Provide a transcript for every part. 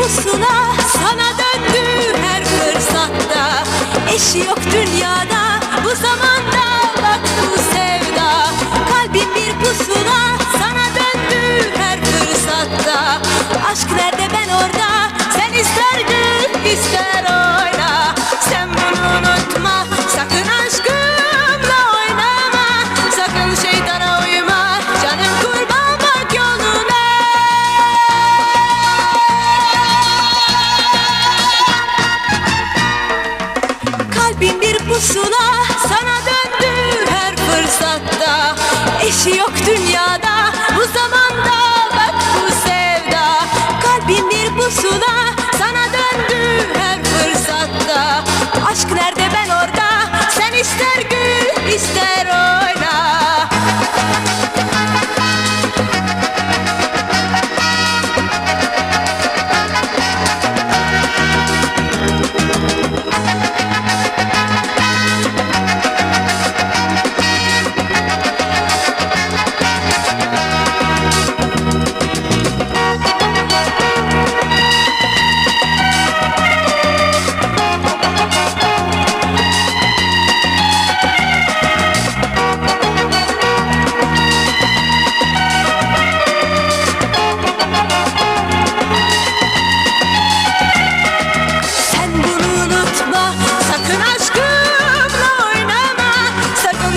Pusula sana döndü her fırsatta. Eşi yok dünyada bu zamanda bak bu sevda. Kalbim bir pusula sana döndü her fırsatta. Aşk nerede ben orada sen ister gül ister pusula sana döndü her fırsatta. Eşi yok dünyada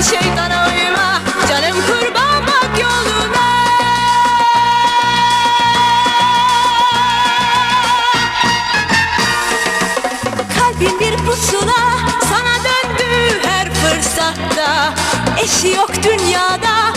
şeytana uyma. Canım kurban bak yoluna. Kalbim bir pusula sana döndü her fırsatta. Eşi yok dünyada